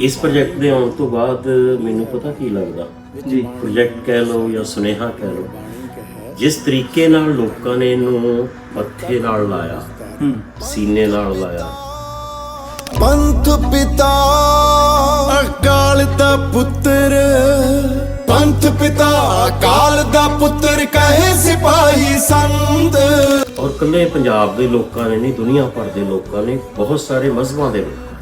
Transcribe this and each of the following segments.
ਇਸ ਪ੍ਰੋਜੈਕਟ ਦੇ ਆਉਣ ਤੋਂ ਬਾਅਦ ਮੈਨੂੰ ਪਤਾ ਕੀ ਲੱਗਦਾ? ਜੀ ਪ੍ਰੋਜੈਕਟ ਕਹਿ ਲਓ ਜਾਂ ਸੁਨੇਹਾ ਕਹਿ ਲਓ ਜਿਸ ਤਰੀਕੇ ਨਾਲ ਲੋਕਾਂ ਨੇ ਇਹਨੂੰ ਮੱਥੇ ਨਾਲ ਲਾਇਆ ਸੀਨੇ ਨਾਲ ਲਾਇਆ। ਪੰਥ ਪਿਤਾ ਅਕਾਲ ਦਾ ਪੁੱਤਰ। ਪੰਥ ਪਿਤਾ ਅਕਾਲ ਦਾ ਪੁੱਤਰ ਕਹੇ ਸਿਪਾਹੀ ਸੰਤ। ਔਰ ਕੱਲੇ ਪੰਜਾਬ ਦੇ ਲੋਕਾਂ ਨੇ ਨਹੀਂ ਦੁਨੀਆ ਭਰ ਦੇ ਲੋਕਾਂ ਨੇ ਬਹੁਤ ਸਾਰੇ ਮਜ਼ਹਬਾਂ ਦੇ ਲੋਕ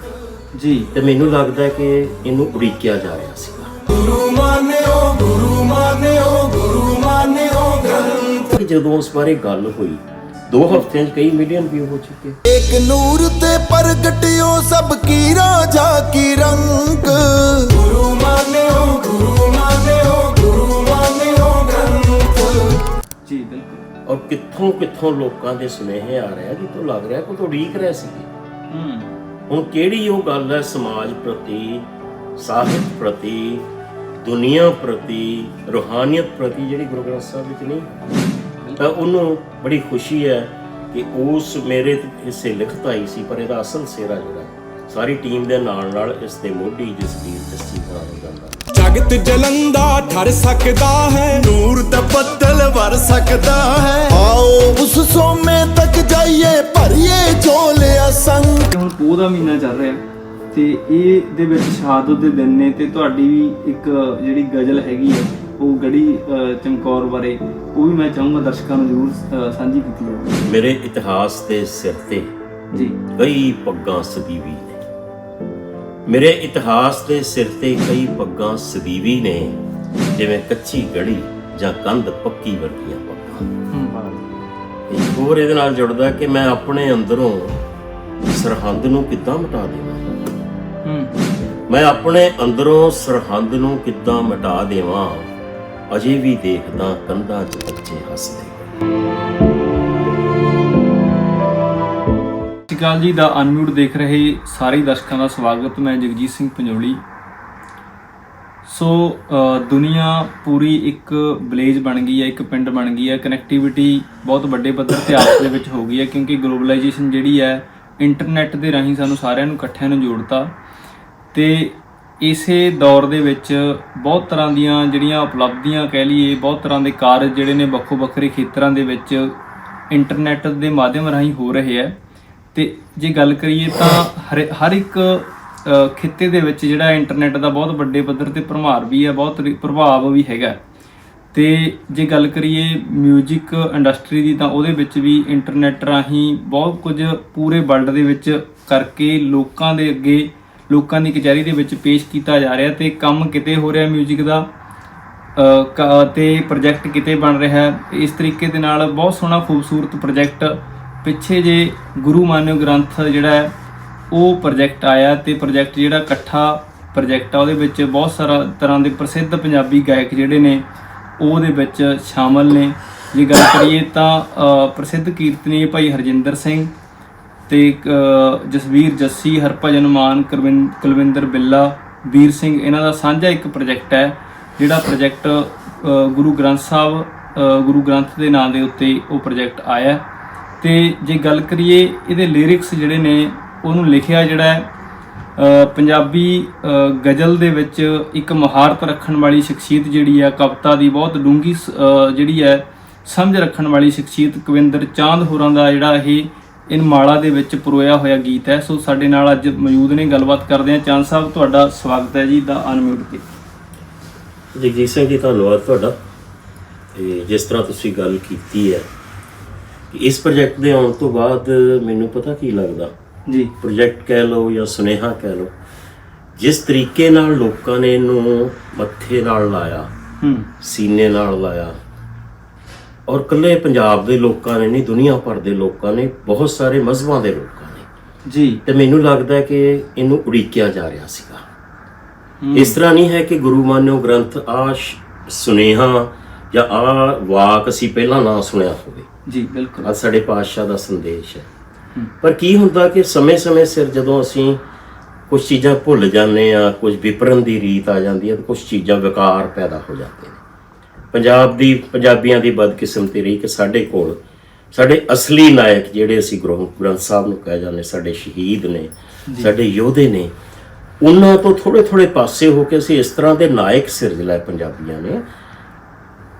ਜੀ ਤੇ ਮੈਨੂੰ ਲੱਗਦਾ ਕਿ ਇਹਨੂੰ ਉਡੀਕਿਆ ਜਾ ਰਿਹਾ ਸੀਗਾ ਗੁਰੂ ਮਾਨਿਓ ਗੁਰੂ ਮਾਨਿਓ ਗੁਰੂ ਮਾਨਿਓ ਗ੍ਰੰਥ। ਜਦੋਂ ਉਸ ਬਾਰੇ ਗੱਲ ਹੋਈ ਦੋ ਹਫ਼ਤਿਆਂ 'ਚ ਕਈ ਮਿਲੀਅਨ ਵਿਊ ਹੋ ਚੁੱਕੇ। ਇੱਕ ਨੂਰ ਤੇ ਪ੍ਰਗਟਿਓ ਸਭ ਕੀ ਰਾਜਾ ਕੀ ਰੰਗ ਗੁਰੂ ਮਾਨਿਓ ਗੁਰੂ ਮਾਨਿਓ ਗੁਰੂ ਮਾਨਿਓ ਗ੍ਰੰਥ। ਜੀ ਬਿਲਕੁਲ। ਔਰ ਕਿੱਥੋਂ ਕਿੱਥੋਂ ਲੋਕਾਂ ਦੇ ਸੁਨੇਹੇ ਆ ਰਹੇ ਆ ਕਿ ਤੂੰ ਲੱਗ ਰਿਹਾ ਕਿ ਤੂੰ ਉਡੀਕ ਰਿਹਾ ਸੀ ਹੂੰ। ਹੁਣ ਕਿਹੜੀ ਉਹ ਗੱਲ ਹੈ ਸਮਾਜ ਪ੍ਰਤੀ, ਸਾਹਿਤ ਪ੍ਰਤੀ, ਦੁਨੀਆ ਪ੍ਰਤੀ, ਰੂਹਾਨੀਅਤ ਪ੍ਰਤੀ ਜਿਹੜੀ ਗੁਰੂ ਗ੍ਰੰਥ ਸਾਹਿਬ ਵਿੱਚ ਨਹੀਂ? ਤਾਂ ਉਹਨੂੰ ਬੜੀ ਖੁਸ਼ੀ ਹੈ ਕਿ ਉਸ ਮੇਰੇ ਹਿੱਸੇ ਲਿਖਤ ਹੀ ਸੀ, ਪਰ ਇਹਦਾ ਅਸਲ ਸਿਹਰਾ ਜਿਹੜਾ, ਸਾਰੀ ਟੀਮ ਦੇ ਨਾਲ ਨਾਲ ਇਸ ਦੇ ਮੋਢੀ ਜਸਵੀਰ ਜੱਸੀ ਗੱਲ ਹੈ ਜਗਤ ਜਲੰਦਾ ਠਰ ਸਕਦਾ ਹੈ। ਨੂਰ ਦਾ ਬੱਦਲ ਵਰ ਸਕਦਾ ਹੈ। ਆਓ ਉਸ ਸੋਮੇ ਤੱਕ ਜਾਈਏ ਭਰੀਏ ਝੋਲਿਆ ਸੰਗ ਹੁਣ ਦਾ ਮਹੀਨਾ ਚੱਲ ਰਿਹਾ ਤੇ ਇਹ ਦੇ ਵਿੱਚ ਸ਼ਹਾਦਤ ਦੇ ਦਿਨ ਨੇ ਤੇ ਤੁਹਾਡੀ ਵੀ ਇੱਕ ਜਿਹੜੀ ਗਜ਼ਲ ਹੈਗੀ ਹੈ ਉਹ ਗੜੀ ਚਮਕੌਰ ਬਾਰੇ ਉਹ ਵੀ ਮੈਂ ਚਾਹੂੰਗਾ ਦਰਸ਼ਕਾਂ ਨੂੰ ਜ਼ਰੂਰ ਸਾਂਝੀ ਕੀਤੀ ਜਾਵੇ। ਮੇਰੇ ਇਤਿਹਾਸ ਦੇ ਸਿਰ ਤੇ ਜੀ। ਕਈ ਪੱਗਾਂ ਸਦੀਵੀ ਨੇ। ਮੇਰੇ ਇਤਿਹਾਸ ਦੇ ਸਿਰ ਤੇ ਕਈ ਪੱਗਾਂ ਸਦੀਵੀ ਨੇ, ਜਿਵੇਂ ਕੱਚੀ ਗੜੀ ਜਾਂ ਕੰਧ ਪੱਕੀ ਵਰਗੀਆਂ ਪੱਗਾਂ। ਇੱਕ ਹੋਰ ਇਹਦੇ ਨਾਲ ਜੁੜਦਾ ਕਿ ਮੈਂ ਆਪਣੇ ਅੰਦਰੋਂ ਸਰਹੰਦ ਨੂੰ ਕਿੱਦਾਂ ਮਿਟਾ ਦੇਵਾਂ? ਮੈਂ ਆਪਣੇ ਅੰਦਰੋਂ ਸਰਹੰਦ ਨੂੰ ਕਿੱਦਾਂ ਮਿਟਾ ਦੇਵਾਂ? ਅਜੇ ਵੀ ਦੇਖਦਾ ਕੰਧਾਂ 'ਚ ਬੱਚੇ ਹੱਸਦੇ। ਅਕਾਲ ਜੀ ਦਾ ਅਨਮਿਊਟ ਦੇਖ ਰਹੇ ਸਾਰੇ ਦਰਸ਼ਕਾਂ ਦਾ ਸਵਾਗਤ। ਮੈਂ ਜਗਜੀਤ ਸਿੰਘ ਪੰਜੋਲੀ। ਸੋ ਦੁਨੀਆ ਪੂਰੀ ਇੱਕ ਵਿਲੇਜ ਬਣ ਗਈ ਹੈ, ਇੱਕ ਪਿੰਡ ਬਣ ਗਈ ਹੈ। ਕਨੈਕਟੀਵਿਟੀ ਬਹੁਤ ਵੱਡੇ ਪੱਧਰ ਤੇ ਆਪਸ ਦੇ ਵਿੱਚ ਹੋ ਗਈ ਹੈ, ਕਿਉਂਕਿ ਗਲੋਬਲਾਈਜੇਸ਼ਨ ਜਿਹੜੀ ਹੈ ਇੰਟਰਨੈਟ ਦੇ ਰਾਹੀਂ ਸਾਨੂੰ ਸਾਰਿਆਂ ਨੂੰ ਇਕੱਠਿਆਂ ਨੂੰ ਜੋੜਤਾ। ਤੇ ਇਸੇ ਦੌਰ ਦੇ ਵਿੱਚ ਬਹੁਤ ਤਰ੍ਹਾਂ ਦੀਆਂ ਜਿਹੜੀਆਂ ਉਪਲਬਧੀਆਂ ਕਹਿ ਲਈਏ, ਬਹੁਤ ਤਰ੍ਹਾਂ ਦੇ ਕਾਰਜ ਜਿਹੜੇ ਨੇ ਵੱਖੋ ਵੱਖਰੇ ਖੇਤਰਾਂ ਦੇ ਵਿੱਚ ਇੰਟਰਨੈਟ ਦੇ ਮਾਧਿਅਮ ਰਾਹੀਂ ਹੋ ਰਹੇ ਹੈ। ਤੇ ਜੇ ਗੱਲ ਕਰੀਏ ਤਾਂ ਹਰ ਹਰ ਇੱਕ ਅ, ਖਿੱਤੇ ਦੇ ਵਿੱਚ ਜਿਹੜਾ ਇੰਟਰਨੈਟ ਦਾ ਬਹੁਤ ਵੱਡੇ ਪੱਧਰ ਤੇ ਪ੍ਰਭਾਵ ਵੀ ਹੈ ਬਹੁਤ ਰੀ- ਪ੍ਰਭਾਵ ਵੀ ਹੈਗਾ ਤੇ ਜੇ ਗੱਲ ਕਰੀਏ 뮤직 ਇੰਡਸਟਰੀ ਦੀ ਤਾਂ ਉਹਦੇ ਵਿੱਚ ਵੀ ਇੰਟਰਨੈਟ ਰਾਹੀਂ ਬਹੁਤ ਕੁਝ ਪੂਰੇ ਵਰਲਡ ਦੇ ਵਿੱਚ ਕਰਕੇ ਲੋਕਾਂ ਦੇ ਅੱਗੇ ਲੋਕਾਂ ਦੀ ਕਚਹਿਰੀ ਦੇ ਵਿੱਚ ਪੇਸ਼ ਕੀਤਾ ਜਾ ਰਿਹਾ ਤੇ ਕੰਮ ਕਿਤੇ ਹੋ ਰਿਹਾ 뮤직 ਦਾ ਅ, ਕ- ਤੇ ਪ੍ਰੋਜੈਕਟ ਕਿਤੇ ਬਣ ਰਿਹਾ ਹੈ ਇਸ ਤਰੀਕੇ ਦੇ ਨਾਲ ਬਹੁਤ ਸੋਹਣਾ ਖੂਬਸੂਰਤ ਪ੍ਰੋਜੈਕਟ ਪਿੱਛੇ ਜੇ ਗੁਰੂ ਮਾਨਿਓ ਗ੍ਰੰਥ ਜਿਹੜਾ ਉਹ ਪ੍ਰੋਜੈਕਟ ਆਇਆ ਤੇ ਪ੍ਰੋਜੈਕਟ ਜਿਹੜਾ ਇਕੱਠਾ ਪ੍ਰੋਜੈਕਟ ਆ ਉਹਦੇ ਵਿੱਚ ਬਹੁਤ ਸਾਰਾ ਤਰ੍ਹਾਂ ਦੇ ਪ੍ਰਸਿੱਧ ਪੰਜਾਬੀ ਗਾਇਕ ਜਿਹੜੇ ਨੇ ਉਹਦੇ ਵਿੱਚ ਸ਼ਾਮਲ ਨੇ। ਜੇ ਗੱਲ ਕਰੀਏ ਤਾਂ ਪ੍ਰਸਿੱਧ ਕੀਰਤਨੀ ਭਾਈ ਹਰਜਿੰਦਰ ਸਿੰਘ ਤੇ ਅ, ਜਸਵੀਰ ਜੱਸੀ ਹਰਭਜਨ ਮਾਨ ਕੁਲਵਿੰ- ਕੁਲਵਿੰਦਰ ਬਿੱਲਾ ਵੀਰ ਸਿੰਘ ਇਹਨਾਂ ਦਾ ਸਾਂਝਾ ਇੱਕ ਪ੍ਰੋਜੈਕਟ ਹੈ ਜਿਹੜਾ ਪ੍ਰੋਜੈਕਟ ਗੁਰੂ ਗ੍ਰੰਥ ਸਾਹਿਬ ਗੁਰੂ ਗ੍ਰੰਥ ਦੇ ਨਾਂ ਦੇ ਉੱਤੇ ਉਹ ਪ੍ਰੋਜੈਕਟ ਆਇਆ ਤੇ ਜੇ ਗੱਲ ਕਰੀਏ ਇਹਦੇ ਲਿਰਿਕਸ ਜਿਹੜੇ ਨੇ, ਉਹਨੂੰ ਲਿਖਿਆ ਜਿਹੜਾ ਪੰਜਾਬੀ ਗਜ਼ਲ ਦੇ ਵਿੱਚ ਇੱਕ ਮਹਾਰਤ ਰੱਖਣ ਵਾਲੀ ਸ਼ਖਸੀਅਤ ਜਿਹੜੀ ਆ ਕਵਿਤਾ ਦੀ ਬਹੁਤ ਡੂੰਗੀ ਜਿਹੜੀ ਹੈ, ਸਮਝ ਰੱਖਣ ਵਾਲੀ ਸ਼ਖਸੀਅਤ ਕਵਿੰਦਰ ਚਾਂਦ ਹੋਰਾਂ ਦਾ ਜਿਹੜਾ ਇਹ, ਇਨ ਮਾਲਾ ਦੇ ਵਿੱਚ ਪਰੋਇਆ ਹੋਇਆ ਗੀਤ ਹੈ। ਸੋ ਸਾਡੇ ਨਾਲ ਅੱਜ ਮੌਜੂਦ ਨੇ, ਗੱਲਬਾਤ ਕਰਦੇ ਹਾਂ। ਚਾਂਦ ਸਾਹਿਬ, ਤੁਹਾਡਾ ਸਵਾਗਤ ਹੈ ਜੀ, ਦਾ ਅਨਮਿਊਟ ਤੇ। ਜਗਜੀਤ ਸਿੰਘ ਜੀ, ਧੰਨਵਾਦ ਤੁਹਾਡਾ। ਤੇ ਜਿਸ ਤਰ੍ਹਾਂ ਤੁਸੀਂ ਗੱਲ ਕੀਤੀ ਹੈ ਇਸ ਪ੍ਰੋਜੈਕਟ ਦੇ ਆਉਣ ਤੋਂ ਬਾਅਦ ਮੈਨੂੰ ਪਤਾ ਕੀ ਲੱਗਦਾ? ਜੀ। ਪ੍ਰੋਜੈਕਟ ਕਹਿ ਲਓ ਜਾਂ ਸੁਨੇਹਾ ਕਹਿ ਲਓ ਜਿਸ ਤਰੀਕੇ ਨਾਲ ਲੋਕਾਂ ਨੇ ਇਹਨੂੰ ਮੱਥੇ ਨਾਲ ਲਾਇਆ ਹੂੰ। ਸੀਨੇ ਨਾਲ ਲਾਇਆ ਔਰ ਕੱਲੇ ਪੰਜਾਬ ਦੇ ਲੋਕਾਂ ਨੇ ਨਹੀਂ ਦੁਨੀਆ ਭਰ ਦੇ ਲੋਕਾਂ ਨੇ ਬਹੁਤ ਸਾਰੇ ਮਜ਼ਹਬਾਂ ਦੇ ਲੋਕਾਂ ਨੇ। ਜੀ। ਤੇ ਮੈਨੂੰ ਲੱਗਦਾ ਕਿ ਇਹਨੂੰ ਉਡੀਕਿਆ ਜਾ ਰਿਹਾ ਸੀਗਾ। ਇਸ ਤਰ੍ਹਾਂ ਨਹੀਂ ਹੈ ਕਿ ਗੁਰੂ ਮਾਨਿਓ ਗ੍ਰੰਥ ਆ ਸੁਨੇਹਾ ਜਾਂ ਆ ਵਾਕ ਅਸੀਂ ਪਹਿਲਾਂ ਨਾ ਸੁਣਿਆ ਹੋਵੇ। ਜੀ ਬਿਲਕੁਲ। ਆ ਸਾਡੇ ਪਾਤਸ਼ਾਹ ਦਾ ਸੰਦੇਸ਼ ਹੈ। ਪਰ ਕੀ ਹੁੰਦਾ ਕਿ ਸਮੇਂ-ਸਮੇਂ ਸਿਰ ਜਦੋਂ ਅਸੀਂ ਕੁਝ ਚੀਜ਼ਾਂ ਭੁੱਲ ਜਾਂਦੇ ਆ ਕੁਝ ਵਿਪਰਨ ਦੀ ਰੀਤ ਆ ਜਾਂਦੀ ਹੈ ਤੇ ਕੁਝ ਚੀਜ਼ਾਂ ਵਿਕਾਰ ਪੈਦਾ ਹੋ ਜਾਂਦੇ ਨੇ। ਪੰਜਾਬ ਦੀ ਪੰਜਾਬੀਆਂ ਦੀ ਬਦਕਿਸਮਤੀ ਰਹੀ ਕਿ ਸਾਡੇ ਕੋਲ ਸਾਡੇ ਅਸਲੀ ਨਾਇਕ ਜਿਹੜੇ ਅਸੀਂ ਗੁਰੂ ਗ੍ਰੰਥ ਸਾਹਿਬ ਨੂੰ ਕਹਿ ਜਾਂਦੇ ਸਾਡੇ ਸ਼ਹੀਦ ਨੇ ਸਾਡੇ ਯੋਧੇ ਨੇ ਉਹਨਾਂ ਤੋਂ ਥੋੜੇ ਥੋੜੇ ਪਾਸੇ ਹੋ ਕੇ ਅਸੀਂ ਇਸ ਤਰ੍ਹਾਂ ਦੇ ਨਾਇਕ ਸਿਰਜ ਲਏ ਪੰਜਾਬੀਆਂ ਨੇ।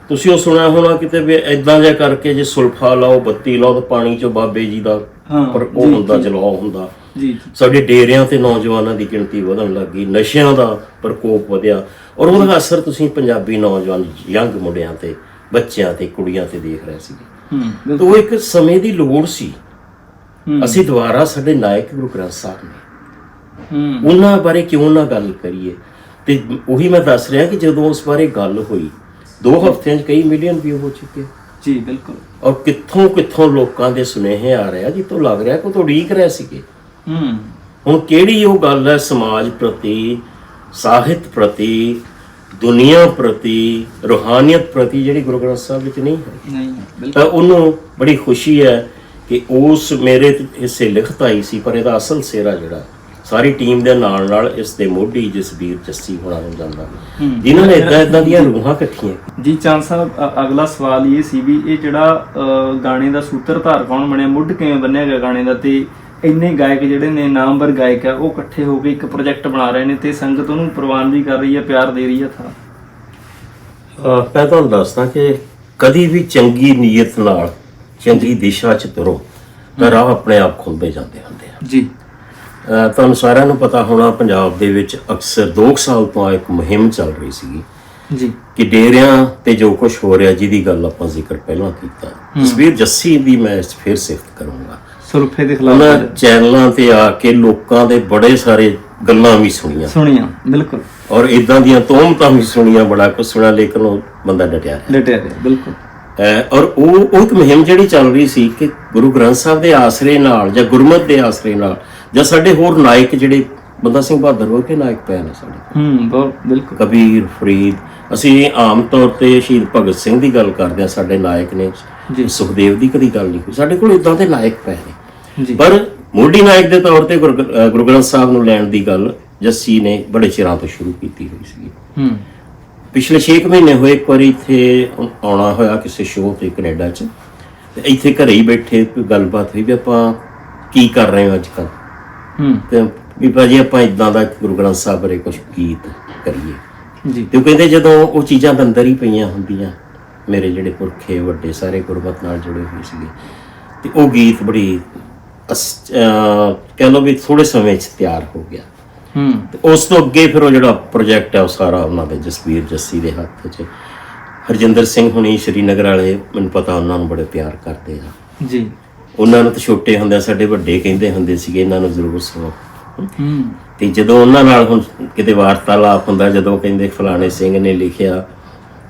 ਤੁਸੀਂ ਉਹ ਸੁਣਿਆ ਹੋਣਾ ਕਿਤੇ ਵੀ ਐਦਾਂ ਜਿਹਾ ਕਰਕੇ ਜੇ ਸੁਲਫਾ ਲਾਓ ਬੱਤੀ ਲਾਓ ਤਾਂ ਪਾਣੀ ਚੋਂ ਬਾਬੇ ਜੀ ਦਾ ਹਾਂ, ਪਰ ਉਹ ਜੀ, ਹੁੰਦਾ ਜੀ। ਜਲਾਅ ਹੁੰਦਾ। ਜੀ ਜੀ। ਸਾਡੇ ਡੇਰਿਆਂ ਤੇ ਨੌਜਵਾਨਾਂ ਦੀ ਗਿਣਤੀ ਵਧਣ ਲੱਗੀ ਨਸ਼ਿਆਂ ਦਾ ਪ੍ਰਕੋਪ ਵਧਿਆ। ਔਰ ਉਹਦਾ ਅਸਰ ਤੁਸੀਂ ਪੰਜਾਬੀ ਨੌਜਵਾਨ ਯੰਗ ਮੁੰਡਿਆਂ ਤੇ ਬੱਚਿਆਂ ਤੇ ਕੁੜੀਆਂ ਤੇ ਦੇਖ ਰਹੇ ਸੀਗੇ। ਹੂੰ ਤਾਂ ਉਹ ਇੱਕ ਸਮੇਂ ਦੀ ਲੋੜ ਸੀ। ਹੂੰ। ਅਸੀਂ ਦੁਬਾਰਾ ਸਾਡੇ ਨਾਇਕ ਗੁਰੂ ਗ੍ਰੰਥ ਸਾਹਿਬ ਨੇ ਹੂੰ। ਉਹਨਾਂ ਬਾਰੇ ਕਿਉਂ ਨਾ ਗੱਲ ਕਰੀਏ? ਤੇ ਉਹੀ ਮੈਂ ਦੱਸ ਰਿਹਾ ਕਿ ਜਦੋਂ ਉਸ ਬਾਰੇ ਗੱਲ ਹੋਈ ਦੋ ਹਫ਼ਤਿਆਂ 'ਚ ਕਈ ਮਿਲੀਅਨ ਵਿਊ ਹੋ ਚੁੱਕੇ ਜੀ ਬਿਲਕੁਲ। ਔਰ ਕਿੱਥੋਂ ਕਿੱਥੋਂ ਲੋਕਾਂ ਦੇ ਸੁਨੇਹੇ ਆ ਰਹੇ ਆ ਜਿੱਥੋਂ ਲੱਗ ਰਿਹਾ ਕਿ ਉਹ ਤੋਂ ਉਡੀਕ ਰਹੇ ਸੀਗੇ। ਹੂੰ। ਹੁਣ ਕਿਹੜੀ ਉਹ ਗੱਲ ਹੈ ਸਮਾਜ ਪ੍ਰਤੀ ਸਾਹਿਤ ਪ੍ਰਤੀ ਦੁਨੀਆ ਪ੍ਰਤੀ ਰੂਹਾਨੀਅਤ ਪ੍ਰਤੀ ਜਿਹੜੀ ਗੁਰੂ ਗ੍ਰੰਥ ਸਾਹਿਬ ਵਿੱਚ ਨਹੀਂ ਹੈ? ਨਹੀਂ ਬਿਲਕੁਲ। ਤਾਂ ਉਹਨੂੰ ਬੜੀ ਖੁਸ਼ੀ ਹੈ ਕਿ ਉਸ ਮੇਰੇ ਹਿੱਸੇ ਲਿਖਤ ਆਈ ਸੀ ਪਰ ਇਹਦਾ ਅਸਲ ਸਿਹਰਾ ਜਿਹੜਾ ਸਾਰੀ ਟੀਮ ਦੇ ਨਾਲ ਨਾਲ ਇਸ ਦੇ ਮੋਢੀ ਜਸਬੀਰ ਜੱਸੀ ਹੋਣਾ ਨੂੰ ਜਾਂਦਾ ਜਿਨ੍ਹਾਂ ਨੇ ਇਦਾਂ ਇਦਾਂ ਦੀਆਂ ਰੂਹਾਂ ਇਕੱਠੀਆਂ ਜੀ ਚਾਂਦ ਸਾਹਿਬ ਅਗਲਾ ਸਵਾਲ ਇਹ ਸੀ ਵੀ ਇਹ ਜਿਹੜਾ ਗਾਣੇ ਦਾ ਸੂਤਰਧਾਰ ਕੌਣ ਬਣਿਆ ਮੁੱਢ ਕਿਵੇਂ ਬੰਨਿਆ ਗਿਆ ਗਾਣੇ ਦਾ ਤੇ ਇੰਨੇ ਗਾਇਕ ਜਿਹੜੇ ਨੇ ਨਾਮਵਰ ਗਾਇਕ ਆ ਉਹ ਇਕੱਠੇ ਹੋ ਕੇ ਇੱਕ ਪ੍ਰੋਜੈਕਟ ਬਣਾ ਰਹੇ ਨੇ ਤੇ ਸੰਗਤ ਉਹਨੂੰ ਪ੍ਰਵਾਨਗੀ ਕਰ ਰਹੀ ਹੈ ਪਿਆਰ ਦੇ ਰਹੀ ਹੈ ਥਾ। ਮੈਂ ਤੁਹਾਨੂੰ ਦੱਸਦਾ ਕਿ ਕਦੀ ਵੀ ਚੰਗੀ ਨੀਅਤ ਨਾਲ ਚੰਗੀ ਦਿਸ਼ਾ 'ਚ ਤੁਰੋ ਤਾਂ ਰਾਹ ਆਪਣੇ ਆਪ ਖੁੱਲਦੇ ਜਾਂਦੇ ਹੁੰਦੇ ਆ। ਜੀ। ਤੁਹਾਨੂੰ ਸਾਰਿਆਂ ਨੂੰ ਪਤਾ ਹੋਣਾ ਪੰਜਾਬ ਦੇ ਵਿੱਚ ਅਕਸਰ 2 ਸਾਲ ਤੋਂ ਇੱਕ ਮੁਹਿੰਮ ਚੱਲ ਰਹੀ ਸੀਗੀ ਜੀ। ਕਿ ਡੇਰਿਆਂ ਤੇ ਜੋ ਕੁਝ ਹੋ ਰਿਹਾ ਜਿਹਦੀ ਗੱਲ ਆਪਾਂ ਜ਼ਿਕਰ ਪਹਿਲਾਂ ਕੀਤਾ। ਤਸਵੀਰ ਜੱਸੀ ਦੀ ਮੈਂ ਫਿਰ ਸਿਫਤ ਕਰੂੰਗਾ। ਸੁਲਫੇ ਦੇ ਖਿਲਾਫ ਉਹਨਾਂ ਚੈਨਲਾਂ ਤੇ ਆ ਕੇ ਲੋਕਾਂ ਦੇ ਬੜੇ ਸਾਰੇ ਗੱਲਾਂ ਵੀ ਸੁਣੀਆਂ। ਸੁਣੀਆਂ ਬਿਲਕੁਲ। ਔਰ ਇਦਾਂ ਦੀਆਂ ਤੋਮਤਾਂ ਵੀ ਸੁਣੀਆਂ ਬੜਾ ਕੁਝ ਸੁਣਿਆ ਲੇਕਿਨ ਉਹ ਬੰਦਾ ਡਟਿਆ ਰਿਹਾ। ਲਟਿਆ ਰਿਹਾ ਬਿਲਕੁਲ। ਔਰ ਉਹ ਉਹ ਇੱਕ ਮੁਹਿੰਮ ਜਿਹੜੀ ਚੱਲ ਰਹੀ ਸੀ ਕਿ ਗੁਰੂ ਗ੍ਰੰਥ ਸਾਹਿਬ ਦੇ ਆਸਰੇ ਨਾਲ ਜਾਂ ਗੁਰਮਤਿ ਦੇ ਆਸਰੇ ਨਾਲ ਜਾਂ ਸਾਡੇ ਹੋਰ ਨਾਇਕ ਜਿਹੜੇ ਬੰਦਾ ਸਿੰਘ ਬਹਾਦਰ ਵਰਗੇ ਨਾਇਕ ਪਏ ਨੇ ਸਾਡੇ? ਹੂੰ ਬਹੁਤ ਬਿਲਕੁਲ। ਕਬੀਰ ਫਰੀਦ ਅਸੀਂ ਆਮ ਤੌਰ ਤੇ ਸ਼ਹੀਦ ਭਗਤ ਸਿੰਘ ਦੀ ਗੱਲ ਕਰਦੇ ਹਾਂ ਸਾਡੇ ਨਾਇਕ ਨੇ। ਜੀ। ਸੁਖਦੇਵ ਦੀ ਕਦੀ ਗੱਲ ਨਹੀਂ ਹੋਈ। ਸਾਡੇ ਕੋਲ ਇਦਾਂ ਦੇ ਨਾਇਕ ਪਏ ਨੇ। ਜੀ। ਪਰ ਮੋਢੀ ਨਾਇਕ ਦੇ ਤੌਰ ਤੇ ਗੁਰੂ ਗ੍ਰੰਥ ਸਾਹਿਬ ਨੂੰ ਲੈਣ ਦੀ ਗੱਲ ਜੱਸੀ ਨੇ ਬੜੇ ਚਿਰਾਂ ਤੋਂ ਸ਼ੁਰੂ ਕੀਤੀ ਹੋਈ ਸੀ ਹੂੰ। ਪਿਛਲੇ 6 ਮਹੀਨੇ ਹੋਏ ਇੱਕ ਵਾਰੀ ਇੱਥੇ ਆਉਣਾ ਹੋਇਆ ਕਿਸੇ ਸ਼ੋਅ ਤੇ ਕੈਨੇਡਾ 'ਚ। ਤੇ ਇੱਥੇ ਘਰੇ ਹੀ ਬੈਠੇ ਕੋਈ ਗੱਲਬਾਤ ਹੋਈ ਵੀ ਆਪਾਂ ਕੀ ਕਰ ਰਹੇ ਹਾਂ ਅੱਜ ਕੱਲ੍ਹ? ਹੂੰ। ਤੇ ਵੀ ਭਾਜੀ ਆਪਾਂ ਇਦਾਂ ਦਾ ਗੁਰੂ ਗ੍ਰੰਥ ਸਾਹਿਬ ਬਾਰੇ ਕੁਝ ਗੀਤ ਕਰੀਏ। ਜੀ। ਤੇ ਕਹਿੰਦੇ ਜਦੋਂ ਉਹ ਚੀਜ਼ਾਂ ਅੰਦਰ ਹੀ ਪਈਆਂ ਹੁੰਦੀਆਂ ਮੇਰੇ ਜਿਹੜੇ ਪੁਰਖੇ ਵੱਡੇ ਸਾਰੇ ਗੁਰਮਤ ਨਾਲ ਜੁੜੇ ਹੋਏ ਸੀਗੇ। ਤੇ ਉਹ ਗੀਤ ਬੜੀ ਕਹਿ ਲਓ ਵੀ ਥੋੜੇ ਸਮੇਂ 'ਚ ਤਿਆਰ ਹੋ ਗਿਆ। ਹੂੰ। ਤੇ ਉਸ ਤੋਂ ਅੱਗੇ ਫਿਰ ਉਹ ਜਿਹੜਾ ਪ੍ਰੋਜੈਕਟ ਹੈ ਉਹ ਸਾਰਾ ਉਹਨਾਂ ਦੇ ਜਸਵੀਰ ਜੱਸੀ ਦੇ ਹੱਥ 'ਚ ਹਰਜਿੰਦਰ ਸਿੰਘ ਹੁਣੀ ਸ਼੍ਰੀਨਗਰ ਵਾਲੇ ਮੈਨੂੰ ਪਤਾ ਉਹਨਾਂ ਨੂੰ ਬੜੇ ਪਿਆਰ ਕਰਦੇ ਆ। ਜੀ। ਉਹਨਾਂ ਨੂੰ ਤਾਂ ਛੋਟੇ ਹੁੰਦੇ ਸਾਡੇ ਵੱਡੇ ਕਹਿੰਦੇ ਹੁੰਦੇ ਸੀਗੇ ਇਹਨਾਂ ਨੂੰ ਜ਼ਰੂਰ ਸੁਣੋ। ਹੂੰ। ਤੇ ਜਦੋਂ ਉਹਨਾਂ ਨਾਲ ਹੁਣ ਕਿਤੇ ਵਾਰਤਾਲਾਪ ਹੁੰਦਾ ਜਦੋਂ ਕਹਿੰਦੇ ਫਲਾਣੇ ਸਿੰਘ ਨੇ ਲਿਖਿਆ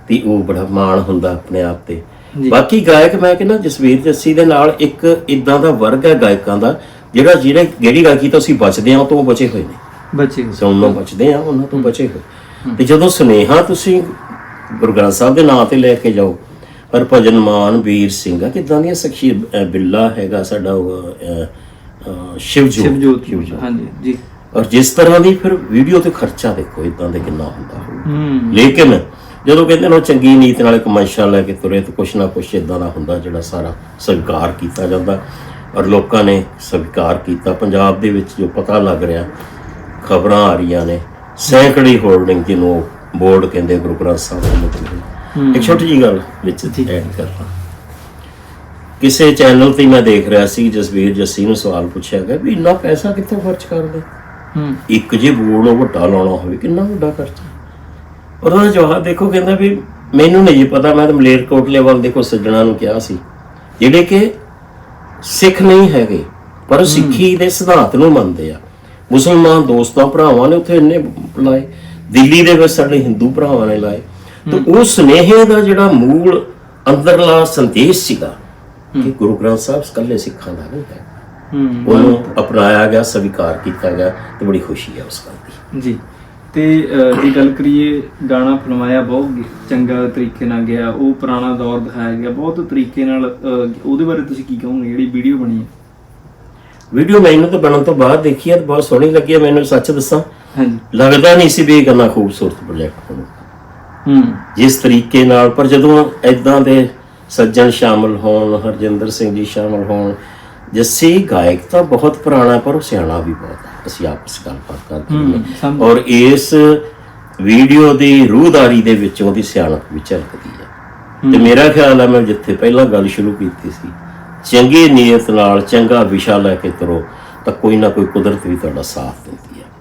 ਤੇ ਉਹ ਬੜਾ ਮਾਣ ਹੁੰਦਾ ਆਪਣੇ ਆਪ ਤੇ। ਬਾਕੀ ਗਾਇਕ ਮੈਂ ਕਹਿੰਦਾ ਜਸਵੀਰ ਜੱਸੀ ਦੇ ਨਾਲ ਇੱਕ ਇਦਾਂ ਦਾ ਵਰਗ ਹੈ ਗਾਇਕਾਂ ਦਾ ਜਿਹੜਾ ਜਿਹੜੇ ਜਿਹੜੀ ਗਾਇਕੀ ਤੋਂ ਅਸੀਂ ਬਚਦੇ ਹਾਂ ਉਹ ਤੋਂ ਬਚੇ ਹੋਏ ਨੇ। ਬੱਚੇ ਹੋ। ਸੁਣਨੋਂ ਬਚਦੇ ਆ ਉਹਨਾਂ ਤੋਂ ਬਚੇ ਹੋਏ। ਤੇ ਜਦੋਂ ਸੁਨੇਹਾ ਤੁਸੀਂ ਗੁਰੂ ਗ੍ਰੰਥ ਸਾਹਿਬ ਦੇ ਨਾਂ ਤੇ ਲੈ ਕੇ ਜਾਓ ਪਰ ਭਜਨ ਮਾਨ ਵੀਰ ਸਿੰਘ ਆ ਕਿਦਾਂ ਦੀਆਂ ਸਖੀ ਬਿੱਲਾ ਹੈਗਾ ਸਾਡਾ ਉਹ ਸ਼ਿਵਜੋਤ। ਸ਼ਿਵਜੋਤ ਹਾਂਜੀ ਜੀ। ਔਰ ਜਿਸ ਤਰ੍ਹਾਂ ਦੀ ਫਿਰ ਵੀਡੀਓ ਤੇ ਖਰਚਾ ਦੇਖੋ ਇਦਾਂ ਦੇ ਕਿੰਨਾ ਹੁੰਦਾ ਹੋਊ। ਹੂੰ। ਲੇਕਿਨ ਜਦੋਂ ਕਹਿੰਦੇ ਨੇ ਉਹ ਚੰਗੀ ਨੀਤ ਨਾਲ ਇੱਕ ਮਨਸ਼ਾ ਲੈ ਕੇ ਤੁਰੇ ਤੇ ਕੁਛ ਨਾ ਕੁਛ ਇਦਾਂ ਦਾ ਹੁੰਦਾ ਜਿਹੜਾ ਸਾਰਾ ਸਵੀਕਾਰ ਕੀਤਾ ਜਾਂਦਾ। ਔਰ ਲੋਕਾਂ ਨੇ ਸਵੀਕਾਰ ਕੀਤਾ। ਪੰਜਾਬ ਦੇ ਵਿੱਚ ਜੋ ਪਤਾ ਲੱਗ ਰਿਹਾ ਖਬਰਾਂ ਆ ਰਹੀਆਂ ਨੇ। ਸੈਂਕੜੀ ਹੋਲਡਿੰਗ ਜਿਹਨੂੰ ਬੋਰਡ ਕਹਿੰਦੇ ਗੁਰੂ ਗ੍ਰੰਥ ਸਾਹਿਬ ਦੇ ਮੁੱਦੇ ਇੱਕ ਛੋਟੀ ਜੀ ਗੱਲ ਵਿੱਚ ਐਡ ਕਰਦਾ। ਕਿਸੇ ਚੈਨਲ ਤੇ ਮੈਂ ਦੇਖ ਰਿਹਾ ਸੀ ਜਸਵੀਰ ਜੱਸੀ ਨੂੰ ਸਵਾਲ ਪੁੱਛਿਆ ਗਿਆ ਵੀ ਇੰਨਾ ਪੈਸਾ ਕਿੱਥੋਂ ਖਰਚ ਕਰਦੇ? ਹੂੰ। ਇੱਕ ਜੇ ਬੋਰਡ ਨੂੰ ਵੱਡਾ ਲਾਉਣਾ ਹੋਵੇ ਕਿੰਨਾ ਵੱਡਾ ਖਰਚਾ ਉਹਦਾ ਜਵਾਬ ਦੇਖੋ ਕਹਿੰਦਾ ਵੀ ਮੈਨੂੰ ਨਹੀਂ ਪਤਾ ਮੈਂ ਤਾਂ ਮਲੇਰਕੋਟਲੇ ਵੱਲ ਦੇਖੋ ਸੱਜਣਾ ਨੂੰ ਕਿਹਾ ਸੀ। ਜਿਹੜੇ ਕਿ ਸਿੱਖ ਨਹੀਂ ਹੈਗੇ ਪਰ ਸਿੱਖੀ ਦੇ ਸਿਧਾਂਤ ਨੂੰ ਮੰਨਦੇ ਆ। ਮੁਸਲਮਾਨ ਦੋਸਤਾਂ ਭਰਾਵਾਂ ਨੇ ਉੱਥੇ ਇੰਨੇ ਲਾਏ ਦਿੱਲੀ ਦੇ ਵਿੱਚ ਸਾਡੇ ਹਿੰਦੂ ਭਰਾਵਾਂ ਨੇ ਲਾਏ। ਤੇ ਉਹ ਸੁਨੇਹੇ ਦਾ ਜਿਹੜਾ ਮੂਲ ਅੰਦਰਲਾ ਸੰਦੇਸ਼ ਸੀਗਾ ਕਿ ਗੁਰੂ ਗ੍ਰੰਥ ਸਾਹਿਬ ਇਕੱਲੇ ਸਿੱਖਾਂ ਦਾ ਨਹੀਂ ਹੈ। ਹੂੰ। ਉਹਨੂੰ ਅਪਣਾਇਆ ਗਿਆ ਸਵੀਕਾਰ ਕੀਤਾ ਗਿਆ ਤੇ ਬੜੀ ਖੁਸ਼ੀ ਹੈ ਉਸ ਗੱਲ ਦੀ। ਜੀ। ਤੇ ਜੇ ਗੱਲ ਕਰੀਏ ਗਾਣਾ ਫਿਲਮਾਇਆ ਬਹੁਤ ਚੰਗਾ ਤਰੀਕੇ ਨਾਲ ਗਿਆ ਉਹ ਪੁਰਾਣਾ ਦੌਰ ਦਿਖਾਇਆ ਗਿਆ। ਬਹੁਤ ਤਰੀਕੇ ਨਾਲ ਉਹਦੇ ਬਾਰੇ ਤੁਸੀਂ ਕੀ ਕਹੋਗੇ? ਜਿਹੜੀ ਵੀਡੀਓ ਬਣੀ ਹੈ। ਵੀਡੀਓ ਮੈਨੂੰ ਤਾਂ ਬਣਨ ਤੋਂ ਬਾਅਦ ਦੇਖੀ ਹੈ ਤੇ ਬਹੁਤ ਸੋਹਣੀ ਲੱਗੀ ਹੈ ਮੈਨੂੰ ਸੱਚ ਦੱਸਾਂ। ਹਾਂਜੀ। ਲੱਗਦਾ ਨਹੀਂ ਸੀ ਵੀ ਇਹ ਕਰਨਾ ਖੂਬਸੂਰਤ ਪ੍ਰੋਜੈਕਟ ਹੋਣਾ। ਹੂੰ। ਜਿਸ ਤਰੀਕੇ ਨਾਲ ਪਰ ਜਦੋਂ ਐਦਾਂ ਦੇ ਸੱਜਣ ਸ਼ਾਮਲ ਹੋਣ ਹਰਜਿੰਦਰ ਸਿੰਘ ਜੀ ਸ਼ਾਮਲ ਹੋਣ ਜੱਸੀ ਗਾਇਕ ਤਾਂ ਬਹੁਤ ਪੁਰਾਣਾ ਪਰ ਉਹ ਸਿਆਣਾ ਵੀ ਬਹੁਤ ਅਸੀਂ ਆਪਸ ਗੱਲਬਾਤ ਕਰਦੇ ਹੂੰ, ਔਰ ਇਸ ਵੀਡੀਓ ਦੀ ਰੂਹਦਾਰੀ ਦੇ ਵਿੱਚ ਉਹਦੀ ਸਿਆਣਪ ਵੀ ਝਲਕਦੀ ਹੈ। ਤੇ ਮੇਰਾ ਖਿਆਲ ਹੈ ਮੈਂ ਜਿੱਥੇ ਪਹਿਲਾਂ ਗੱਲ ਸ਼ੁਰੂ ਕੀਤੀ ਸੀ ਚੰਗੀ ਨੀਅਤ ਨਾਲ ਚੰਗਾ ਵਿਸ਼ਾ ਲੈ ਕੇ ਤੁਰੋ ਤਾਂ ਕੋਈ ਨਾ ਕੋਈ ਕੁਦਰਤ ਵੀ ਤੁਹਾਡਾ ਸਾਥ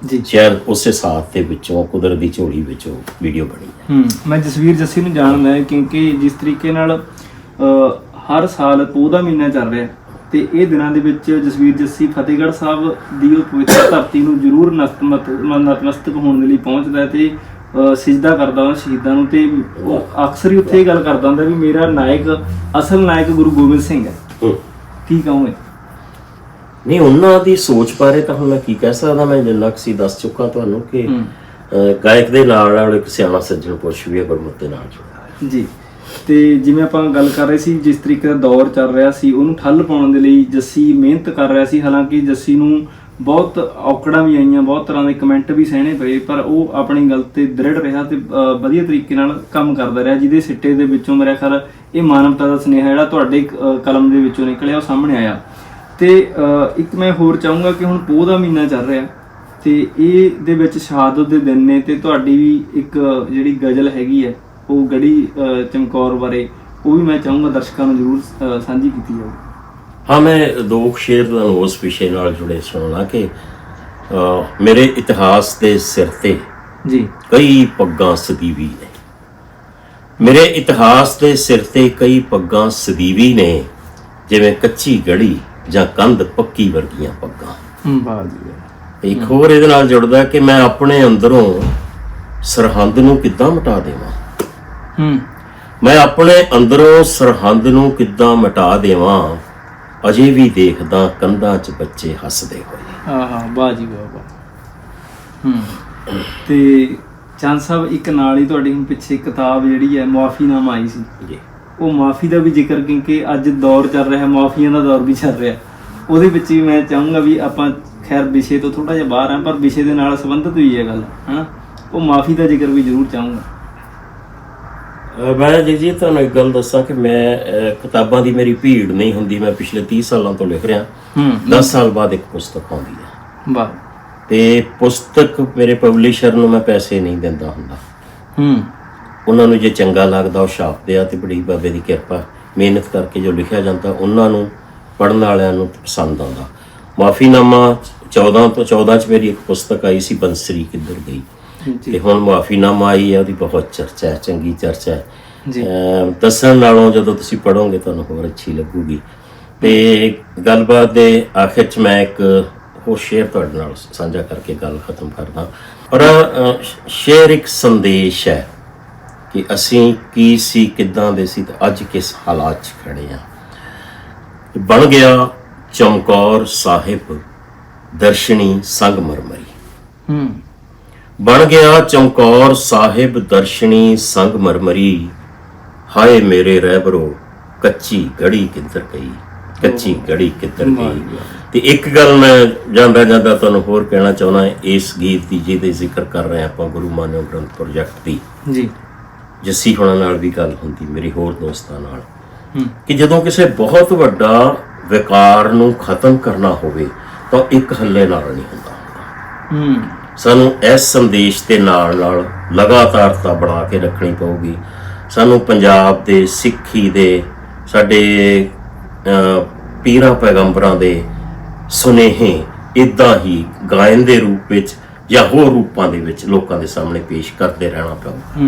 ਜੀ। ਸ਼ਾਇਦ ਉਸੇ ਸਾਥ ਦੇ ਵਿੱਚੋਂ ਕੁਦਰਤ ਦੀ ਝੋਲੀ ਵਿੱਚੋਂ ਵੀਡੀਓ ਬਣੀ ਹੈ। ਹੂੰ ਮੈਂ ਜਸਵੀਰ ਜੱਸੀ ਨੂੰ ਜਾਣਦਾ ਕਿਉਂਕਿ ਜਿਸ ਤਰੀਕੇ ਨਾਲ ਹਰ ਸਾਲ ਪੋਹ ਦਾ ਮਹੀਨਾ ਚੱਲ ਰਿਹਾ ਤੇ ਇਹ ਦਿਨਾਂ ਦੇ ਵਿੱਚ ਜਸਵੀਰ ਜੱਸੀ ਫਤਿਹਗੜ੍ਹ ਸਾਹਿਬ ਦੀ ਉਹ ਪਵਿੱਤਰ ਧਰਤੀ ਨੂੰ ਜ਼ਰੂਰ ਨਤਮਸਤਕ ਹੋਣ ਦੇ ਲਈ ਪਹੁੰਚਦਾ ਤੇ ਸਿਜਦਾ ਕਰਦਾ ਉਹ ਸ਼ਹੀਦਾਂ ਨੂੰ ਤੇ ਉਹ ਅਕਸਰ ਹੀ ਉੱਥੇ ਇਹ ਗੱਲ ਕਰਦਾ ਹੁੰਦਾ ਵੀ ਮੇਰਾ ਨਾਇਕ ਅਸਲ ਨਾਇਕ ਗੁਰੂ ਗੋਬਿੰਦ ਸਿੰਘ ਹੈ। ਹੂੰ। ਕੀ ਕਹੋਗੇ? ਨਹੀਂ ਉਹਨਾਂ ਦੀ ਸੋਚ ਬਾਰੇ ਤਾਂ ਹੁਣ ਮੈਂ ਕੀ ਕਹਿ ਸਕਦਾ ਮੈਂ ਜਿੰਨਾ ਕੁ ਸੀ ਦੱਸ ਚੁੱਕਾ ਤੁਹਾਨੂੰ ਕਿ ਗਾਇਕ ਦੇ ਨਾਲ ਨਾਲ ਇੱਕ ਸਿਆਣਾ ਸੱਜਣ ਪੁਰਸ਼ ਵੀ ਹੈ ਗੁਰਮਤਿ ਦੇ ਨਾਲ ਜੁੜਿਆ ਹੈ ਜੀ। ਤੇ ਜਿਵੇਂ ਆਪਾਂ ਗੱਲ ਕਰ ਰਹੇ ਸੀ ਜਿਸ ਤਰੀਕੇ ਦਾ ਦੌਰ ਚੱਲ ਰਿਹਾ ਸੀ ਉਹਨੂੰ ਠੱਲ ਪਾਉਣ ਦੇ ਲਈ ਜੱਸੀ ਮਿਹਨਤ ਕਰ ਰਿਹਾ ਸੀ। ਹਾਲਾਂਕਿ ਜੱਸੀ ਨੂੰ ਬਹੁਤ ਔਕੜਾਂ ਵੀ ਆਈਆਂ ਬਹੁਤ ਤਰ੍ਹਾਂ ਦੇ ਕਮੈਂਟ ਵੀ ਸਹਿਣੇ ਪਏ ਪਰ ਉਹ ਆਪਣੀ ਗੱਲ ਤੇ ਦ੍ਰਿੜ ਰਿਹਾ ਤੇ ਵਧੀਆ ਤਰੀਕੇ ਨਾਲ ਕੰਮ ਕਰਦਾ ਰਿਹਾ ਜਿਹਦੇ ਸਿੱਟੇ ਦੇ ਵਿੱਚੋਂ ਮੇਰਾ ਖਿਆਲ ਇਹ ਮਾਨਵਤਾ ਦਾ ਸੁਨੇਹਾ ਜਿਹੜਾ ਤੁਹਾਡੇ ਕਲਮ ਦੇ ਵਿੱਚੋਂ ਨਿਕਲਿਆ ਉਹ ਸਾਹਮਣੇ ਆਇਆ। ਤੇ ਇੱਕ ਮੈਂ ਹੋਰ ਚਾਹੂੰਗਾ ਕਿ ਹੁਣ ਪੋਹ ਦਾ ਮਹੀਨਾ ਚੱਲ ਰਿਹਾ ਤੇ ਇਹ ਦੇ ਵਿੱਚ ਸ਼ਹਾਦਤ ਦੇ ਦਿਨ ਨੇ ਤੇ ਤੁਹਾਡੀ ਵੀ ਇੱਕ ਜਿਹੜੀ ਗਜ਼ਲ ਹੈਗੀ ਹੈ ਉਹ ਗੜੀ ਚਮਕੌਰ ਬਾਰੇ ਉਹ ਵੀ ਮੈਂ ਚਾਹੂੰਗਾ ਦਰਸ਼ਕਾਂ ਨੂੰ ਜ਼ਰੂਰ ਸਾਂਝੀ ਕੀਤੀ ਜਾਵੇ। ਹਾਂ ਮੈਂ ਦੋ ਸ਼ੇਰ ਤੁਹਾਨੂੰ ਉਸ ਵਿਸ਼ੇ ਨਾਲ ਜੁੜੇ ਸੁਣਾਉਣਾ ਕਿ ਮੇਰੇ ਇਤਿਹਾਸ ਦੇ ਸਿਰ ਤੇ ਜੀ। ਕਈ ਪੱਗਾਂ ਸਦੀਵੀ ਨੇ। ਮੇਰੇ ਇਤਿਹਾਸ ਦੇ ਸਿਰ ਤੇ ਕਈ ਪੱਗਾਂ ਸਦੀਵੀ ਨੇ ਜਿਵੇਂ ਕੱਚੀ ਗੜੀ ਜਾਂ ਕੰਧ ਪੱਕੀ ਵਰਗੀਆਂ ਪੱਗਾਂ। ਵਾਹ ਜੀ ਇੱਕ ਹੋਰ ਇਹਦੇ ਨਾਲ ਜੁੜਦਾ ਕਿ ਮੈਂ ਆਪਣੇ ਅੰਦਰੋਂ ਸਰਹੰਦ ਨੂੰ ਕਿੱਦਾਂ ਮਿਟਾ ਦੇਵਾਂ? ਹੂੰ। ਮੈਂ ਆਪਣੇ ਅੰਦਰੋਂ ਸਰਹੰਦ ਨੂੰ ਕਿੱਦਾਂ ਮਿਟਾ ਦੇਵਾਂ? ਅਜੇ ਵੀ ਦੇਖਦਾ ਕੰਧਾਂ 'ਚ ਬੱਚੇ ਹੱਸਦੇ ਹੋਏ। ਆਹਾ ਵਾਹ ਜੀ ਵਾਹ ਵਾਹ। ਹੂੰ। ਤੇ ਚੰਦ ਸਾਹਿਬ ਇੱਕ ਨਾਲ ਹੀ ਤੁਹਾਡੀ ਪਿੱਛੇ ਕਿਤਾਬ ਜਿਹੜੀ ਹੈ ਮੁਆਫੀਨਾਮਾ ਆਈ ਸੀ। ਜੀ। ਉਹ ਮਾਫੀ ਦਾ ਵੀ ਜ਼ਿਕਰ ਕਿਉਂਕਿ ਅੱਜ ਦੌਰ ਚੱਲ ਰਿਹਾ ਮਾਫੀਆਂ ਦਾ ਦੌਰ ਵੀ ਚੱਲ ਰਿਹਾ। ਉਹਦੇ ਵਿੱਚ ਵੀ ਮੈਂ ਚਾਹੂੰਗਾ ਵੀ ਆਪਾਂ ਖੈਰ ਵਿਸ਼ੇ ਤੋਂ ਥੋੜਾ ਜਿਹਾ ਬਾਹਰ ਆ ਪਰ ਵਿਸ਼ੇ ਦੇ ਨਾਲ ਸੰਬੰਧਿਤ ਹੋਈ ਹੈ ਗੱਲ ਹਨਾ ਉਹ ਮਾਫੀ ਦਾ ਜ਼ਿਕਰ ਵੀ ਜ਼ਰੂਰ ਚਾਹੂੰਗਾ। ਮੈਂ ਜੀ ਜੀ ਤੁਹਾਨੂੰ ਇੱਕ ਗੱਲ ਦੱਸਾਂ ਕਿ ਮੈਂ ਕਿਤਾਬਾਂ ਦੀ ਮੇਰੀ ਭੀੜ ਨਹੀਂ ਹੁੰਦੀ ਮੈਂ ਪਿਛਲੇ 30 ਸਾਲਾਂ ਤੋਂ ਲਿਖ ਰਿਹਾ। ਹੂੰ। 10 ਸਾਲ ਬਾਅਦ ਇੱਕ ਪੁਸਤਕ ਆਉਂਦੀ ਹੈ। ਵਾਹ। ਤੇ ਪੁਸਤਕ ਮੇਰੇ ਪਬਲਿਸ਼ਰ ਨੂੰ ਮੈਂ ਪੈਸੇ ਨਹੀਂ ਦਿੰਦਾ ਹੁੰਦਾ। ਹੂੰ। ਉਹਨਾਂ ਨੂੰ ਜੇ ਚੰਗਾ ਲੱਗਦਾ ਉਹ ਛਾਪਦੇ ਆ ਤੇ ਬੜੀ ਬਾਬੇ ਦੀ ਕਿਰਪਾ ਮਿਹਨਤ ਕਰਕੇ ਜੋ ਲਿਖਿਆ ਜਾਂਦਾ ਉਹਨਾਂ ਨੂੰ ਪੜਨ ਵਾਲਿਆਂ ਨੂੰ ਪਸੰਦ ਆਉਂਦਾ। ਮਾਫੀਨਾਮਾ 14 ਤੋਂ 14 ਚ ਮੇਰੀ ਇੱਕ ਪੁਸਤਕ ਆਈ ਸੀ ਬੰਸਰੀ ਕਿੱਧਰ ਗਈ? ਤੇ ਹੁਣ ਮਾਫੀਨਾਮਾ ਆਈ ਹੈ ਉਹਦੀ ਬਹੁਤ ਚਰਚਾ ਹੈ ਚੰਗੀ ਚਰਚਾ ਹੈ। ਜੀ। ਦੱਸਣ ਨਾਲੋਂ ਜਦੋਂ ਤੁਸੀਂ ਪੜੋਗੇ ਤੁਹਾਨੂੰ ਹੋਰ ਅੱਛੀ ਲੱਗੂਗੀ। ਤੇ ਗੱਲਬਾਤ ਦੇ ਆਖਿਰ ਚ ਮੈਂ ਇੱਕ ਹੋਰ ਸ਼ੇਅਰ ਤੁਹਾਡੇ ਨਾਲ ਸਾਂਝਾ ਕਰਕੇ ਗੱਲ ਖਤਮ ਕਰਦਾ। ਔਰ ਸ਼ੇਅਰ ਇੱਕ ਸੰਦੇਸ਼ ਹੈ। ਕਿ ਅਸੀਂ ਕੀ ਸੀ ਕਿੱਦਾਂ ਦੇ ਸੀ ਤੇ ਅੱਜ ਕਿਸ ਹਾਲਾਤ 'ਚ ਖੜੇ ਆ। ਬਣ ਗਿਆ ਚਮਕੌਰ ਸਾਹਿਬ ਦਰਸ਼ਨੀ ਸੰਗਮਰਮਰੀ। ਹੂੰ। ਬਣ ਗਿਆ ਚਮਕੌਰ ਸਾਹਿਬ ਦਰਸ਼ਨੀ ਸੰਗਮਰਮਰੀ। ਹਾਏ ਮੇਰੇ ਰਹਿਬਰੋ ਕੱਚੀ ਗੜੀ ਕਿੱਧਰ ਗਈ ਕੱਚੀ ਗੜੀ ਕਿੱਧਰ ਗਈ। ਤੇ ਇੱਕ ਗੱਲ ਮੈਂ ਜਾਂਦਾ ਜਾਂਦਾ ਤੁਹਾਨੂੰ ਹੋਰ ਕਹਿਣਾ ਚਾਹੁੰਦਾ ਇਸ ਗੀਤ ਦੀ ਜਿਹਦੇ ਜ਼ਿਕਰ ਕਰ ਰਹੇ ਆਪਾਂ ਗੁਰੂ ਮਾਨਿਓ ਗ੍ਰੰਥ ਪ੍ਰੋਜੈਕਟ ਦੀ। ਜੀ। ਜੱਸੀ ਹੁਣਾਂ ਨਾਲ ਵੀ ਗੱਲ ਹੁੰਦੀ ਮੇਰੀ ਹੋਰ ਦੋਸਤਾਂ ਨਾਲ। ਕਿ ਜਦੋਂ ਕਿਸੇ ਬਹੁਤ ਵੱਡਾ ਵਿਕਾਰ ਨੂੰ ਖਤਮ ਕਰਨਾ ਹੋਵੇ ਤਾਂ ਇੱਕ ਹੱਲੇ ਨਾਲ ਨਹੀਂ ਹੁੰਦਾ ਹੂੰ। ਸਾਨੂੰ ਇਸ ਸੰਦੇਸ਼ ਦੇ ਨਾਲ ਨਾਲ ਲਗਾਤਾਰਤਾ ਬਣਾ ਕੇ ਰੱਖਣੀ ਪਊਗੀ। ਸਾਨੂੰ ਪੰਜਾਬ ਦੇ ਸਿੱਖੀ ਦੇ ਸਾਡੇ ਪੀਰਾਂ ਪੈਗੰਬਰਾਂ ਦੇ ਸੁਨੇਹੇ ਇਦਾਂ ਹੀ ਗਾਇਨ ਦੇ ਰੂਪ ਵਿੱਚ ਜਾਂ ਹੋਰ ਰੂਪਾਂ ਦੇ ਵਿੱਚ ਲੋਕਾਂ ਦੇ ਸਾਹਮਣੇ ਪੇਸ਼ ਕਰਦੇ ਰਹਿਣਾ ਪਊਗਾ।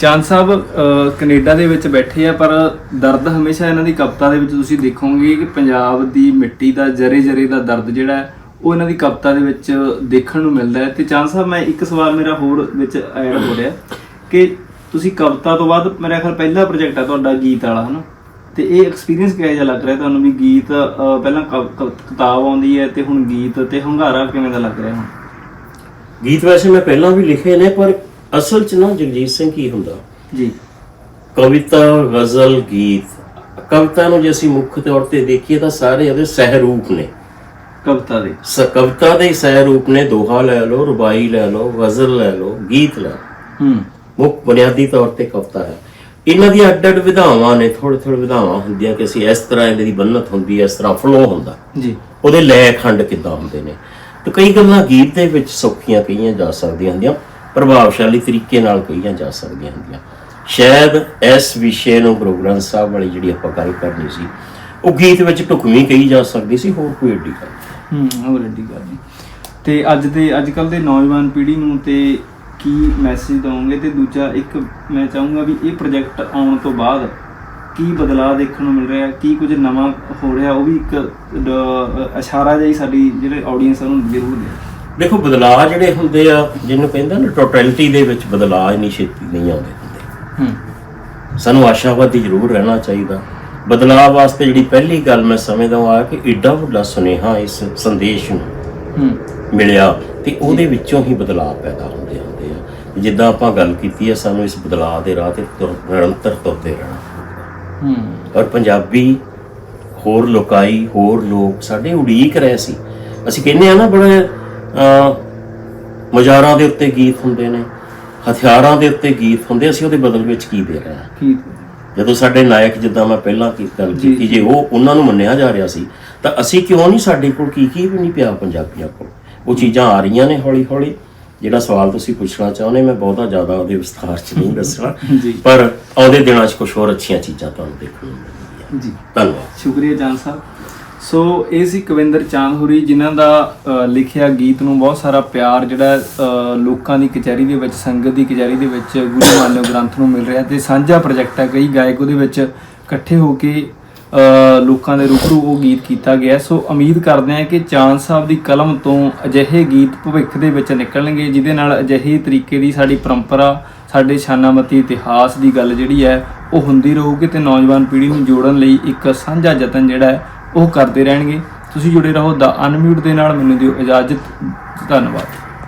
ਚਾਂਦ ਸਾਹਿਬ ਅਹ, ਕੈਨੇਡਾ ਦੇ ਵਿੱਚ ਬੈਠੇ ਆ ਪਰ ਦਰਦ ਹਮੇਸ਼ਾ ਇਹਨਾਂ ਦੀ ਕਵਿਤਾ ਦੇ ਵਿੱਚ ਤੁਸੀਂ ਦੇਖੋਗੇ ਕਿ ਪੰਜਾਬ ਦੀ ਮਿੱਟੀ ਦਾ ਜਰੇ ਜਰੇ ਦਾ ਦਰਦ ਜਿਹੜਾ ਹੈ, ਉਹ ਇਹਨਾਂ ਦੀ ਕਵਿਤਾ ਦੇ ਵਿੱਚ ਦੇਖਣ ਨੂੰ ਮਿਲਦਾ ਹੈ। ਤੇ ਚੰਦ ਸਾਹਿਬ ਮੈਂ ਇੱਕ ਸਵਾਲ ਮੇਰਾ ਹੋਰ ਵਿੱਚ ਐਡ ਹੋ ਰਿਹਾ ਕਿ ਤੁਸੀਂ ਕਵਿਤਾ ਤੋਂ ਬਾਅਦ ਮੇਰਾ ਖਿਆਲ ਪਹਿਲਾ ਪ੍ਰੋਜੈਕਟ ਹੈ ਤੁਹਾਡਾ ਗੀਤ ਵਾਲਾ ਹਨਾ? ਤੇ ਇਹ ਐਕਸਪੀਰੀਅੰਸ ਕਿਹੋ ਜਿਹਾ ਲੱਗ ਰਿਹਾ ਤੁਹਾਨੂੰ ਵੀ ਗੀਤ ਅਹ, ਪਹਿਲਾਂ ਕਵ- ਕਵ- ਕਿਤਾਬ ਆਉਂਦੀ ਹੈ ਤੇ ਹੁਣ ਗੀਤ ਤੇ ਹੰਗਾਰਾ ਕਿਵੇਂ ਦਾ ਲੱਗ ਰਿਹਾ ਹੁਣ? ਗੀਤ ਵੈਸੇ ਮੈਂ ਪਹਿਲਾਂ ਵੀ ਲਿਖੇ ਨੇ ਪਰ ਅਸਲ 'ਚ ਨਾ ਜਗਜੀਤ ਸਿੰਘ ਕੀ ਹੁੰਦਾ? ਜੀ। ਕਵਿਤਾ ਗਜ਼ਲ ਗੀਤ ਕਵਿਤਾ ਨੂੰ ਜੇ ਅਸੀਂ ਮੁੱਖ ਤੌਰ ਤੇ ਦੇਖੀਏ ਤਾਂ ਸਾਰੇ ਉਹਦੇ ਸਹਿਰੂਪ ਨੇ। ਕਵਿਤਾ ਦੇ। ਸ ਕਵਿਤਾ ਦੇ ਸਹਿਰੂਪ ਨੇ। ਦੋਹਾ ਲੈ ਲਓ ਰੁਬਾਈ ਲੈ ਲਓ ਗਜ਼ਲ ਲੈ ਲਓ ਗੀਤ ਲੈ ਹੂੰ। ਮੁੱਖ ਬੁਨਿਆਦੀ ਤੌਰ ਤੇ ਕਵਿਤਾ ਹੈ। ਇਹਨਾਂ ਦੀਆਂ ਅੱਡ-ਅੱਡ ਵਿਧਾਵਾਂ ਨੇ। ਥੋੜੇ ਥੋੜੇ ਵਿਧਾਵਾਂ ਹੁੰਦੀਆਂ ਕਿ ਅਸੀਂ ਇਸ ਤਰ੍ਹਾਂ ਇਹਦੀ ਬੰਨਤ ਹੁੰਦੀ ਹੈ ਇਸ ਤਰ੍ਹਾਂ ਫਲੋ ਹੁੰਦਾ। ਜੀ। ਉਹਦੇ ਲੈ ਖੰਡ ਕਿੱਦਾਂ ਹੁੰਦੇ ਨੇ? ਤੇ ਕਈ ਗੱਲਾਂ ਗੀਤ ਦੇ ਵਿੱਚ ਸੌਖੀਆਂ ਕਹੀਆਂ ਜਾ ਸਕਦੀਆਂ ਹੁੰਦੀਆਂ। ਪ੍ਰਭਾਵਸ਼ਾਲੀ ਤਰੀਕੇ ਨਾਲ ਕਹੀਆਂ ਜਾ ਸਕਦੀਆਂ ਹੁੰਦੀਆਂ। ਸ਼ਾਇਦ ਇਸ ਵਿਸ਼ੇ ਨੂੰ ਗੁਰੂ ਗ੍ਰੰਥ ਸਾਹਿਬ ਵਾਲੀ ਜਿਹੜੀ ਆਪਾਂ ਗੱਲ ਕਰਨੀ ਸੀ, ਉਹ ਗੀਤ ਵਿੱਚ ਢੁਕਵੀਂ ਕਹੀ ਜਾ ਸਕਦੀ ਸੀ, ਹੋਰ ਕੋਈ ਏਡੀ ਗੱਲ ਹੂੰ, ਹੋਰ ਐਡੀ ਗੱਲ ਨਹੀਂ। ਤੇ ਅੱਜ ਦੇ, ਅੱਜ ਕੱਲ ਦੇ ਨੌਜਵਾਨ ਪੀੜ੍ਹੀ ਨੂੰ ਤੇ ਕੀ ਮੈਸੇਜ ਦਵੋਗੇ? ਤੇ ਦੂਜਾ ਇੱਕ ਮੈਂ ਚਾਹੂੰਗਾ ਵੀ ਇਹ ਪ੍ਰੋਜੈਕਟ ਆਉਣ ਤੋਂ ਬਾਅਦ ਕੀ ਬਦਲਾਅ ਦੇਖਣ ਨੂੰ ਮਿਲ ਰਿਹਾ, ਕੀ ਕੁਝ ਨਵਾਂ ਹੋ ਰਿਹਾ, ਉਹ ਵੀ ਇੱਕ ਇਸ਼ਾਰਾ ਜਿਹਾ ਹੀ ਸਾਡੀ ਜਿਹੜੇ ਆਡੀਅנס ਨੂੰ ਜ਼ਰੂਰ ਦੇ ਦੇਖੋ ਬਦਲਾਅ ਜਿਹੜੇ ਹੁੰਦੇ ਆ ਜਿਹਨੂੰ ਕਹਿੰਦਾ ਨਾ ਟੋਟੈਲਿਟੀ ਦੇ ਵਿੱਚ ਬਦਲਾਅ ਇੰਨੀ ਛੇਤੀ ਨਹੀਂ ਆਉਂਦੇ ਹੁੰਦੇ। ਹੂੰ। ਸਾਨੂੰ ਆਸ਼ਾਵਾਦੀ ਜ਼ਰੂਰ ਰਹਿਣਾ ਚਾਹੀਦਾ। ਬਦਲਾਅ ਵਾਸਤੇ ਜਿਹੜੀ ਪਹਿਲੀ ਗੱਲ ਮੈਂ ਸਮਝਦਾ ਹਾਂ ਕਿ ਏਡਾ ਵੱਡਾ ਸੁਨੇਹਾ ਇਸ ਸੰਦੇਸ਼ ਨੂੰ ਹੂੰ। ਮਿਲਿਆ ਤੇ ਉਹਦੇ ਵਿੱਚੋਂ ਹੀ ਬਦਲਾਅ ਪੈਦਾ ਹੁੰਦੇ ਹੁੰਦੇ ਆ। ਜਿੱਦਾਂ ਆਪਾਂ ਗੱਲ ਕੀਤੀ ਹੈ ਸਾਨੂੰ ਇਸ ਬਦਲਾਅ ਦੇ ਰਾਹ ਤੇ ਤੁਰ- ਨਿਰੰਤਰ ਤੁਰਦੇ ਰਹਿਣਾ ਹੂੰ। ਔਰ ਪੰਜਾਬੀ ਹੋਰ ਲੋਕਾਈ ਹੋਰ ਲੋਕ ਸਾਡੇ ਉਡੀਕ ਰਹੇ ਸੀ। ਅਸੀਂ ਕਹਿੰਦੇ ਆ ਨਾ ਬੜੇ ਮਜ਼ਾਰਾਂ ਦੇ ਉੱਤੇ ਗੀਤ ਹੁੰਦੇ ਨੇ ਹਥਿਆਰਾਂ ਦੇ ਉੱਤੇ ਗੀਤ ਹੁੰਦੇ ਅਸੀਂ ਉਹਦੇ ਬਦਲ ਵਿੱਚ ਕੀ ਦੇ ਰਹੇ ਹਾਂ? ਕੀ ਜਦੋਂ ਸਾਡੇ ਨਾਇਕ ਜਿੱਦਾਂ ਮੈਂ ਪਹਿਲਾਂ ਕੀ ਗੱਲ ਕੀਤੀ ਜੇ। ਉਹ ਉਹਨਾਂ ਨੂੰ ਮੰਨਿਆ ਜਾ ਰਿਹਾ ਸੀ ਤਾਂ ਅਸੀਂ ਕਿਉਂ ਨਹੀਂ ਸਾਡੇ ਕੋਲ ਕੀ ਕੀ ਵੀ ਨਹੀਂ ਪਿਆ ਪੰਜਾਬੀਆਂ ਕੋਲ? ਉਹ ਚੀਜ਼ਾਂ ਆ ਰਹੀਆਂ ਨੇ ਹੌਲੀ ਹੌਲੀ ਜਿਹੜਾ ਸਵਾਲ ਤੁਸੀਂ ਪੁੱਛਣਾ ਚਾਹੁੰਦੇ ਮੈਂ ਬਹੁਤਾ ਜ਼ਿਆਦਾ ਉਹਦੇ ਵਿਸਥਾਰ 'ਚ ਨਹੀਂ ਦੱਸਣਾ। ਪਰ ਆਉਂਦੇ ਦਿਨਾਂ 'ਚ ਕੁਝ ਹੋਰ ਅੱਛੀਆਂ ਚੀਜ਼ਾਂ ਤੁਹਾਨੂੰ ਦੇਖਣ ਨੂੰ ਮਿਲਣਗੀਆਂ। ਜੀ। ਧੰਨਵਾਦ। ਸ਼ੁਕਰੀਆ ਜਾਨ ਸਾਹਿਬ। ਸੋ ਇਹ ਸੀ ਕਵਿੰਦਰ ਚਾਂਦਹੁਰੀ, ਜਿਨ੍ਹਾਂ ਦਾ ਲਿਖਿਆ ਗੀਤ ਨੂੰ ਬਹੁਤ ਸਾਰਾ ਪਿਆਰ ਜਿਹੜਾ ਲੋਕਾਂ ਦੀ ਕਚਹਿਰੀ ਦੇ ਵਿੱਚ, ਸੰਗਤ ਦੀ ਕਚਹਿਰੀ ਦੇ ਵਿੱਚ ਗੁਰੂ ਮਾਨਵ ਗ੍ਰੰਥ ਨੂੰ ਮਿਲ ਰਿਹਾ ਤੇ ਸਾਂਝਾ ਪ੍ਰੋਜੈਕਟ ਹੈ ਕਈ ਗਾਇਕ ਉਹਦੇ ਵਿੱਚ ਇਕੱਠੇ ਹੋ ਕੇ ਲੋਕਾਂ ਦੇ ਰੂਬਰੂ ਉਹ ਗੀਤ ਕੀਤਾ ਗਿਆ। ਸੋ ਉਮੀਦ ਕਰਦੇ ਹਾਂ ਕਿ ਚਾਂਦ ਸਾਹਿਬ ਦੀ ਕਲਮ ਤੋਂ ਅਜਿਹੇ ਗੀਤ ਭਵਿੱਖ ਦੇ ਵਿੱਚ ਨਿਕਲਣਗੇ, ਜਿਹਦੇ ਨਾਲ ਅਜਿਹੇ ਤਰੀਕੇ ਦੀ ਸਾਡੀ ਪਰੰਪਰਾ, ਸਾਡੇ ਸ਼ਾਨਾਮਤੀ ਇਤਿਹਾਸ ਦੀ ਗੱਲ ਜਿਹੜੀ ਹੈ, ਉਹ ਹੁੰਦੀ ਰਹੂਗੀ ਤੇ ਨੌਜਵਾਨ ਪੀੜ੍ਹੀ ਨੂੰ ਜੋੜਨ ਲਈ ਇੱਕ ਸਾਂਝਾ ਯਤਨ ਜਿਹੜਾ ਹੈ ਉਹ ਕਰਦੇ ਰਹਿਣਗੇ। ਤੁਸੀਂ ਜੁੜੇ ਰਹੋ ਦਾ ਅਨਮਿਊਟ ਦੇ ਨਾਲ। ਮੈਨੂੰ ਦਿਓ ਇਜਾਜ਼ਤ। ਧੰਨਵਾਦ।